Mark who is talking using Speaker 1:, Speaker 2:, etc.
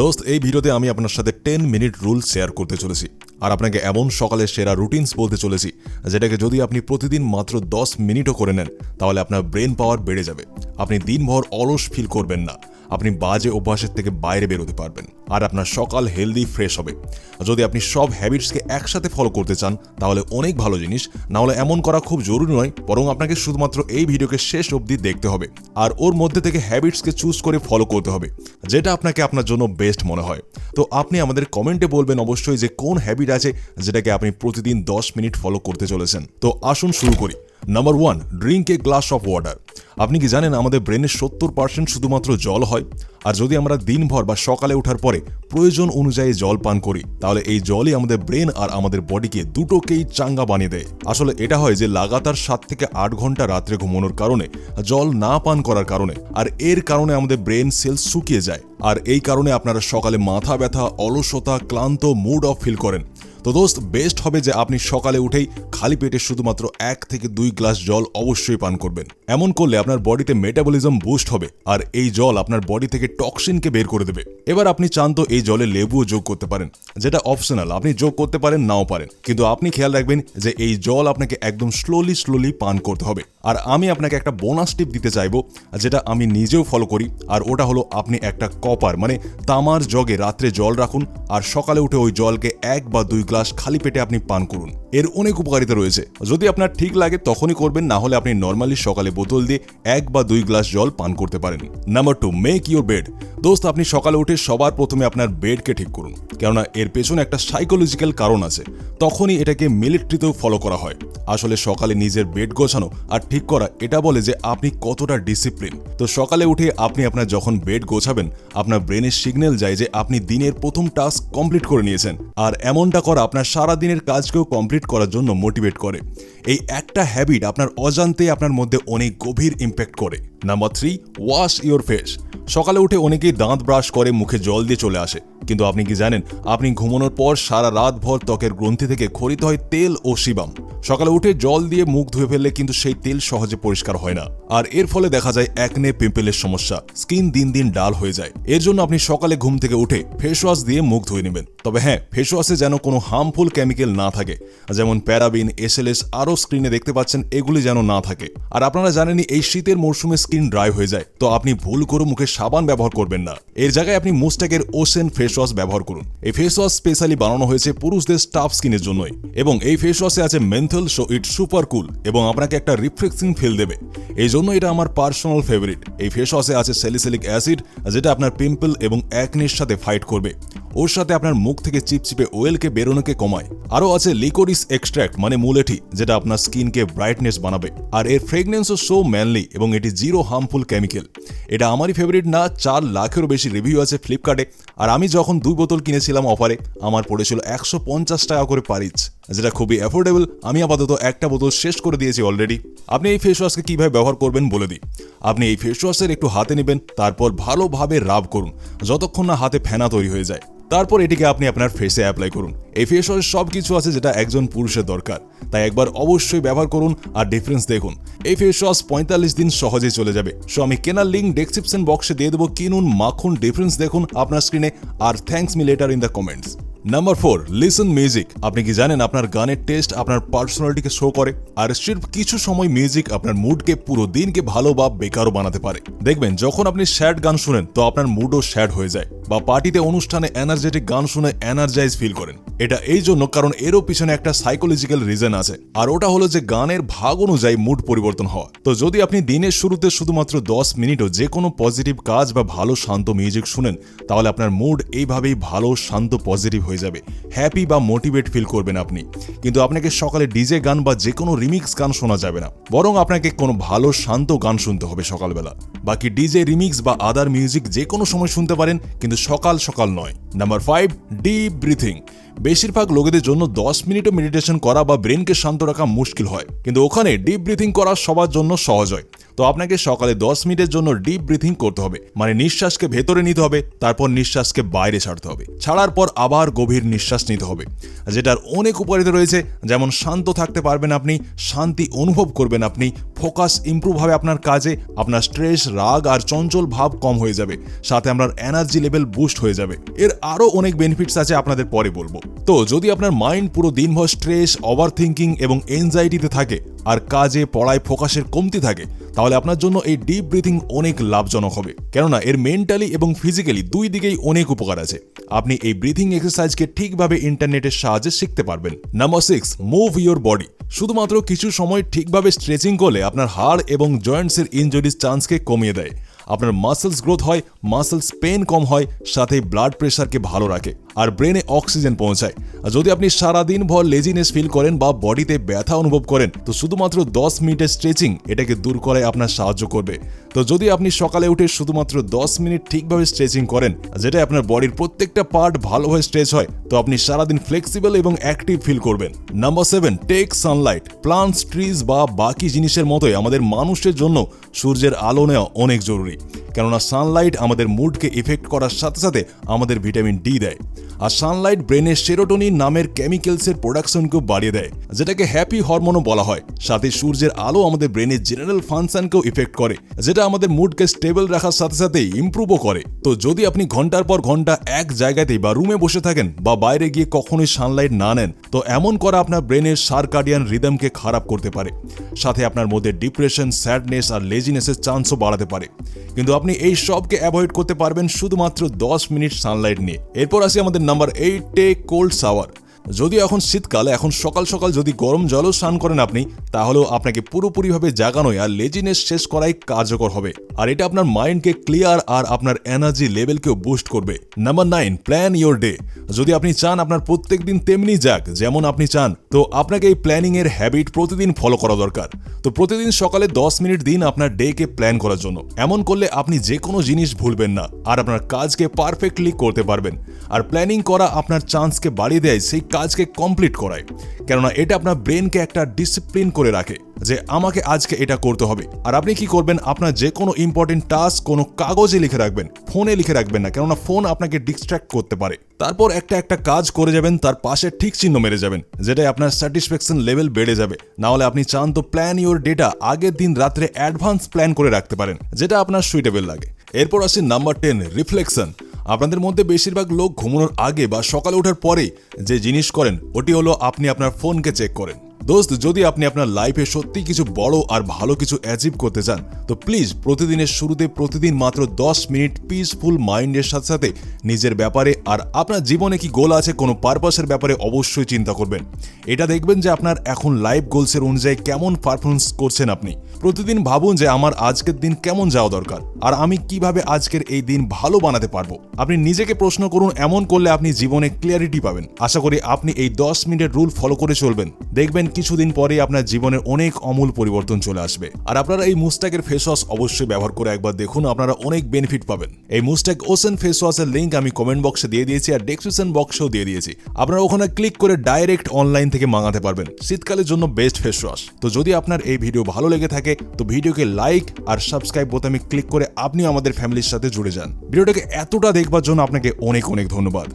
Speaker 1: দোস্ত, এই ভিডিওতে আমি আপনার সাথে টেন মিনিট রুল শেয়ার করতে চলেছি আর আপনাকে এমন সকালে সেরা রুটিনস বলতে চলেছি যেটাকে যদি আপনি প্রতিদিন মাত্র দশ মিনিটও করে নেন, তাহলে আপনার ব্রেন পাওয়ার বেড়ে যাবে। আপনি দিনভর অলস ফিল করবেন না। আপনি বাজে অভ্যাসের থেকে বাইরে বেরোতে পারবেন। আর আপনার সকাল হেলদি ফ্রেশ হবে। যদি আপনি সব হ্যাবিটসকে একসাথে ফলো করতে চান, তাহলে অনেক ভালো জিনিস। না হলে এমন করা খুব জরুরি নয়, বরং আপনাকে শুধুমাত্র এই ভিডিওকে শেষ অবধি দেখতে হবে। আর ওর মধ্যে থেকে হ্যাবিটসকে চুজ করে ফলো করতে হবে, যেটা আপনাকে আপনার জন্য বেস্ট মনে হয়। তো আপনি আমাদের কমেন্টে বলবেন অবশ্যই যে কোন হ্যাবিট আছে যেটাকে আপনি প্রতিদিন দশ মিনিট ফলো করতে চলেছেন। তো আসুন শুরু করি। Number one drink a glass of water আপনি কি জানেন আমাদের ব্রেনের সত্তর পার্সেন্ট শুধুমাত্র জল হয়? আর যদি আমরা দিনভর বা সকালে ওঠার পরে প্রয়োজন অনুযায়ী জল পান করি, তাহলে এই জলই আমাদের ব্রেন আর আমাদের বডিকে দুটোকেই চাঙ্গা বানিয়ে দেয়। আসলে এটা হয় যে লাগাতার সাত থেকে আট ঘণ্টা রাত্রে ঘুমানোর কারণে, জল না পান করার কারণে, আর এর কারণে আমাদের ব্রেন সেলস শুকিয়ে যায়। আর এই কারণে আপনারা সকালে মাথা ব্যথা, অলসতা, ক্লান্ত মুড অফ ফিল করেন। তো দোস্ত বেস্ট হবে যে আপনি সকালে উঠেই খালি পেটে শুধুমাত্র এক থেকে দুই গ্লাস জল অবশ্যই পান করবেন। এমন করলে আপনার বডিতে মেটাবলিজম বুস্ট হবে আর এই জল আপনার বডি থেকে টক্সিনকে বের করে দেবে। এবার আপনি চান তো এই জলে লেবুও যোগ করতে পারেন, যেটা অপশনাল আপনি যোগ করতে পারেন, নাও পারেন। কিন্তু আপনি খেয়াল রাখবেন যে এই জল আপনাকে একদম স্লোলি স্লোলি পান করতে হবে। আর আমি আপনাকে একটা বোনাস টিপ দিতে চাইব, যেটা আমি নিজেও ফলো করি, আর ওটা হলো আপনি একটা কপার মানে তামার জগে রাত্রে জল রাখুন, আর সকালে উঠে ওই জলকে এক বা দুই গ্লাস খালি পেটে আপনি পান করুন। এর অনেক উপকারিতা রয়েছে। যদি আপনার ঠিক লাগে, তখনই করবেন, না হলে আপনি নর্মালি সকালে বোতল দিয়ে এক বা দুই গ্লাস জল পান করতে পারেন। Number two make your bed দোস্ত, আপনি সকালে উঠে সবার প্রথমে আপনার বেডকে ঠিক করুন। কেননা এর পেছনে একটা সাইকোলজিক্যাল কারণ আছে। তখনই এটাকে মিলিটারিতেও ফলো করা হয়। আসলে সকালে নিজের বেড গোছানো আর ঠিক করা, এটা বলে যে আপনি কতটা ডিসিপ্লিন তো সকালে উঠে আপনি আপনার যখন বেড গোছাবেন, আপনার ব্রেনের সিগন্যাল যায় যে আপনি দিনের প্রথম টাস্ক কমপ্লিট করে নিয়েছেন। আর এমনটা করা আপনার সারা দিনের কাজকেও কমপ্লিট করার জন্য মোটিভেট করে। এই একটা হ্যাবিট আপনার অজান্তে আপনার মধ্যে অনেক গভীর ইম্প্যাক্ট করে। Number three wash your face সকালে উঠে অনেকেই দাঁত ব্রাশ করে, মুখে জল দিয়ে চলে আসে। কিন্তু আপনি কি জানেন, আপনি ঘুমানোর পর সারা রাত ভর ত্বকের গ্রন্থি থেকে খরিত হয় তেল ও শিবাম। সকালে উঠে জল দিয়ে মুখ ধুয়ে ফেললে কিন্তু সেই তেল সহজে পরিষ্কার হয় না। আর এর ফলে দেখা যায় একনে, পিম্পেলের সমস্যা। স্কিন দিন দিন ডাল হয়ে যায়। এর জন্য আপনি সকালে ঘুম থেকে উঠে ফেস ওয়াশ দিয়ে মুখ ধুয়ে নেবেন। তবে হ্যাঁ ফেস ওয়াশে যেন কোনো হার্মফুল কেমিক্যাল না থাকে। যেমন প্যারাবিন এসএলএস আরও স্ক্রিনে দেখতে পাচ্ছেন, এগুলি যেন না থাকে। আর আপনারা জানেনই, এই শীতের মরশুমে স্কিন ড্রাই হয়ে যায়। তো আপনি ভুল করে মুখে সাবান ব্যবহার করবেন না। এর জায়গায় আপনি মুস্টাকের ওসেন ফেস ওয়াশ ব্যবহার করুন। এই ফেস ওয়াশ স্পেশালি বানানো হয়েছে পুরুষদের স্টাফ স্কিনের জন্যই। এবং এই ফেস ওয়াশে আছে menthol so it super cool এবং আপনাকে একটা রিফ্রেক্সিং ফিল দেবে। এই জন্য এটা আমার পার্সোনাল ফেভারিট এই ফেস ওয়াশে আছে স্যালিসিলিক অ্যাসিড যেটা আপনার পিম্পল এবং অ্যাকনির সাথে ফাইট করবে। ওর সাথে আপনার মুখ থেকে চিপচিপে ওয়েলকে বেরোনোকে কমায়। আরও আছে লিকোরিস এক্সট্র্যাক্ট মানে মুলেঠি যেটা আপনার স্কিনকে ব্রাইটনেস বানাবে। আর এর ফ্রেগনেন্সও সো ম্যানলি এবং এটি জিরো হার্মফুল কেমিক্যাল এটা আমারই ফেভারিট না, চার লাখেরও বেশি রিভিউ আছে ফ্লিপকার্টে আর আমি যখন দুই বোতল কিনেছিলাম অফারে আমার পড়েছিল একশো পঞ্চাশ টাকা করে পারিচ যেটা খুবই অ্যাফোর্ডেবল আমি আপাতত একটা বোতল শেষ করে দিয়েছি অলরেডি আপনি এই ফেস ওয়াশকে কীভাবে ব্যবহার করবেন বলে দিই। আপনি এই ফেস ওয়াশের একটু হাতে নেবেন, তারপর ভালোভাবে রাব করুন, যতক্ষণ না হাতে ফেনা তৈরি হয়ে যায়। তারপর এটিকে আপনি আপনার ফেসে অ্যাপ্লাই করুন। এই ফেস ওয়াশ সব কিছু আছে যেটা একজন পুরুষের দরকার। তাই একবার অবশ্যই ব্যবহার করুন আর ডিফারেন্স দেখুন। এই ফেস ওয়াশ পঁয়তাল্লিশ দিন সহজেই চলে যাবে। সো আমি কেনার লিঙ্ক ডেসক্রিপশন বক্সে দিয়ে দেবো। কিনুন, মাখুন ডিফারেন্স দেখুন আপনার স্ক্রিনে আর thanks me later in the comments number four listen music আপনি কি জানেন আপনার গানের টেস্ট আপনার পার্সোনালিটিকে শো করে? আর সির্ফ কিছু সময় মিউজিক আপনার মুডকে পুরো দিনকে ভালো বা বেকারও বানাতে পারে। দেখবেন, যখন আপনি স্যাড গান শুনেন, তো আপনার মুডও স্যাড হয়ে যায়। বা পার্টিতে অনুষ্ঠানে এনার্জেটিক গান শুনে এনার্জাইজ ফিল করেন। এটা এই জন্য কারণ এরও পিছনে একটা সাইকোলজিক্যাল রিজন আছে। আর ওটা হলো যে গানের ভাগ অনুযায়ী মুড পরিবর্তন হওয়া। তো যদি আপনি দিনের শুরুতে শুধুমাত্র দশ মিনিটও যে কোনো পজিটিভ কাজ বা ভালো শান্ত মিউজিক শুনেন, তাহলে আপনার মুড এইভাবেই ভালো, শান্ত পজিটিভ হয়ে যাবে। হ্যাপি বা মোটিভেট ফিল করবেন আপনি। কিন্তু আপনাকে সকালে ডিজে গান বা যে কোনো রিমিক্স গান শোনা যাবে না। বরং আপনাকে কোনো ভালো, শান্ত গান শুনতে হবে সকালবেলা। বাকি ডিজে রিমিক্স বা আদার মিউজিক যে কোনো সময় শুনতে পারেন, কিন্তু সকাল সকাল নয়। নাম্বার ফাইভ ডিপ ব্রিথিং বেশিরভাগ লোকেদের জন্য দশ মিনিটও মেডিটেশন করা বা ব্রেনকে শান্ত রাখা মুশকিল হয়। কিন্তু ওখানে ডিপ ব্রিথিং করা সবার জন্য সহজ হয়। তো আপনাকে সকালে দশ মিনিটের জন্য ডিপ ব্রিথিং করতে হবে। মানে নিঃশ্বাসকে ভেতরে নিতে হবে, তারপর নিঃশ্বাসকে বাইরে ছাড়তে হবে। ছাড়ার পর আবার গভীর নিঃশ্বাস নিতে হবে। যেটার অনেক উপকারিতা রয়েছে, যেমন শান্ত থাকতে পারবেন আপনি, শান্তি অনুভব করবেন আপনি ফোকাস ইমপ্রুভ হবে আপনার কাজে, আপনার স্ট্রেস রাগ আর চঞ্চল ভাব কম হয়ে যাবে। সাথে আপনার এনার্জি লেভেল বুস্ট হয়ে যাবে। এর আরও অনেক বেনিফিটস আছে আপনাদের পরে বলব। তো যদি আপনার মাইন্ড পুরো দিনভর স্ট্রেস ওভার থিঙ্কিং এবং এনজাইটিতে থাকে আর কাজে, পড়ায় ফোকাসের কমতি থাকে, তাহলে আপনার জন্য এই ডিপ ব্রিথিং অনেক লাভজনক হবে। কেননা এর মেন্টালি এবং ফিজিক্যালি দুই দিকেই অনেক উপকার আছে। আপনি এই ব্রিথিং এক্সারসাইজকে ঠিকভাবে ইন্টারনেটের সাহায্যে শিখতে পারবেন। Number six move your body শুধুমাত্র কিছু সময় ঠিকভাবে স্ট্রেচিং করলে আপনার হাড় এবং জয়েন্টসের ইনজুরির চান্সকে কমিয়ে দেয়। আপনার মাসেলস গ্রোথ হয় মাসেলস পেন কম হয়, সাথে ব্লাড প্রেশারকে ভালো রাখে। আর ব্রেনে অক্সিজেন পৌঁছায়। আর যদি আপনি সারাদিন ভর লেজিনেস ফিল করেন বা বডিতে ব্যথা অনুভব করেন, তো শুধুমাত্র দশ মিনিটের স্ট্রেচিং এটাকে দূর করায় আপনার সাহায্য করবে। তো যদি আপনি সকালে উঠে শুধুমাত্র দশ মিনিট ঠিকভাবে স্ট্রেচিং করেন যেটা আপনার বডির প্রত্যেকটা পার্ট ভালোভাবে স্ট্রেচ হয়, তো আপনি সারাদিন ফ্লেক্সিবল এবং অ্যাক্টিভ ফিল করবেন। Number seven take sunlight plants trees বা বাকি জিনিসের মতোই আমাদের মানুষের জন্য সূর্যের আলো নেওয়া অনেক জরুরি। কেননা সানলাইট আমাদের মুডকে ইফেক্ট করার সাথে সাথে আমাদের ভিটামিন ডি দেয়। আর সানলাইট ব্রেনের সেরোটোনিন নামের কেমিক্যালসের প্রোডাকশনকেও বাড়িয়ে দেয়, যেটাকে হ্যাপি হরমোনও বলা হয়। সাথে সূর্যের আলো আমাদের ব্রেনের জেনারেল ফাংশনকেও ইফেক্ট করে, যেটা আমাদের মুডকে স্টেবল রাখার সাথে সাথে ইমপ্রুভও করে। তো যদি আপনি ঘণ্টার পর ঘণ্টা এক জায়গাতেই বা রুমে বসে থাকেন বা বাইরে গিয়ে কখনোই সানলাইট না নেন, তো এমন করা আপনার ব্রেনের সার্কাডিয়ান রিদমকে খারাপ করতে পারে। সাথে আপনার মধ্যে ডিপ্রেশন স্যাডনেস আর লেজিনেসের চান্সও বাড়াতে পারে। কিন্তু আপনি এই সবকে অ্যাভয়েড করতে পারবেন শুধুমাত্র দশ মিনিট সানলাইট নিয়ে। এরপর আসি আমাদের নাম্বার এইটে কোল্ড সাওয়ার যদিও এখন শীতকাল, এখন সকাল সকাল যদি গরম জলও স্নান করেন আপনি, তাহলেও আপনাকে পুরোপুরিভাবে জাগানোয় আর লেজিনেস শেষ করাই কার্যকর হবে। আর এটা আপনার মাইন্ডকে ক্লিয়ার আর আপনার এনার্জি লেভেলকেও বুস্ট করবে। Number nine plan your day যদি আপনি চান আপনার প্রত্যেক দিন তেমনি যাক, যেমন আপনি চান, তো আপনাকে এই প্ল্যানিংয়ের হ্যাবিট প্রতিদিন ফলো করা দরকার। তো প্রতিদিন সকালে দশ মিনিট দিন আপনার ডেকে প্ল্যান করার জন্য। এমন করলে আপনি যে কোনো জিনিস ভুলবেন না, আর আপনার কাজকে পারফেক্টলি করতে পারবেন। আর প্ল্যানিং করা আপনার চান্সকে বাড়িয়ে দেয়, সেই কাজকে কমপ্লিট করায়। কেননা এটা আপনার ব্রেনকে একটা ডিসিপ্লিন করে রাখে যে আমাকে আজকে এটা করতে হবে। আর আপনি কি করবেন? আপনার যে কোনো ইম্পর্টেন্ট টাস্ক কোনো কাগজে লিখে রাখবেন ফোনে লিখে রাখবেন না, কেননা ফোন আপনাকে ডিস্ট্র্যাক্ট করতে পারে। তারপর একটা একটা কাজ করে যাবেন, তার পাশে ঠিক চিহ্ন মেরে যাবেন, যেটাই আপনার স্যাটিসফ্যাকশন লেভেল বেড়ে যাবে। না হলে আপনি চান তো প্ল্যান ইউর ডেটা আগের দিন রাত্রে অ্যাডভান্স প্ল্যান করে রাখতে পারেন, যেটা আপনার সুইটেবল লাগে। এরপর আসি নাম্বার টেন রিফ্লেকশন আপনাদের মধ্যে বেশিরভাগ লোক ঘুমানোর আগে বা সকালে ওঠার পরে যে জিনিস করেন, ওটি হলো আপনি আপনার ফোনকে চেক করেন। দোস্ত, যদি আপনি আপনার লাইফে সত্যি কিছু বড় আর ভালো কিছু অ্যাচিভ করতে চান, তো প্লিজ প্রতিদিনের শুরুতে প্রতিদিন মাত্র দশ মিনিট পিসফুল মাইন্ডের সাথে সাথে নিজের ব্যাপারে আর আপনার জীবনে কি গোল আছে কোনো পারপাসের ব্যাপারে অবশ্যই চিন্তা করবেন। এটা দেখবেন যে আপনার এখন লাইফ গোলসের অনুযায়ী কেমন পারফরমেন্স করছেন আপনি। প্রতিদিন ভাবুন যে আমার আজকের দিন কেমন যাওয়া দরকার, আর আমি কীভাবে আজকের এই দিন ভালো বানাতে পারব। আপনি নিজেকে প্রশ্ন করুন, এমন করলে আপনি জীবনে ক্লিয়ারিটি পাবেন। আশা করি আপনি এই দশ মিনিটের রুল ফলো করে চলবেন। দেখবেন কিছুদিন পরে আপনার জীবনের অনেক অমূল পরিবর্তন চলে আসবে। আর আপনারা এই মুস্টাকের ফেস ওয়াশ অবশ্যই ব্যবহার করে একবার দেখুন, আপনারা অনেক বেনিফিট পাবেন। এই মুস্টাক ওসেন ফেস ওয়াশের লিঙ্ক আমি কমেন্ট বক্সে দিয়ে দিয়েছি আর ডেসক্রিপশন বক্সেও দিয়ে দিয়েছি। আপনারা ওখানে ক্লিক করে ডাইরেক্ট অনলাইন থেকে মাঙাতে পারবেন, শীতকালের জন্য বেস্ট ফেস ওয়াশ তো যদি আপনার এই ভিডিও ভালো লেগে থাকে, তো ভিডিওকে লাইক আর সাবস্ক্রাইব বোতামে ক্লিক করে আপনি আমাদের ফ্যামিলির সাথে জুড়ে যান। ভিডিওটাকে এতটা দেখবার জন্য আপনাকে অনেক অনেক ধন্যবাদ।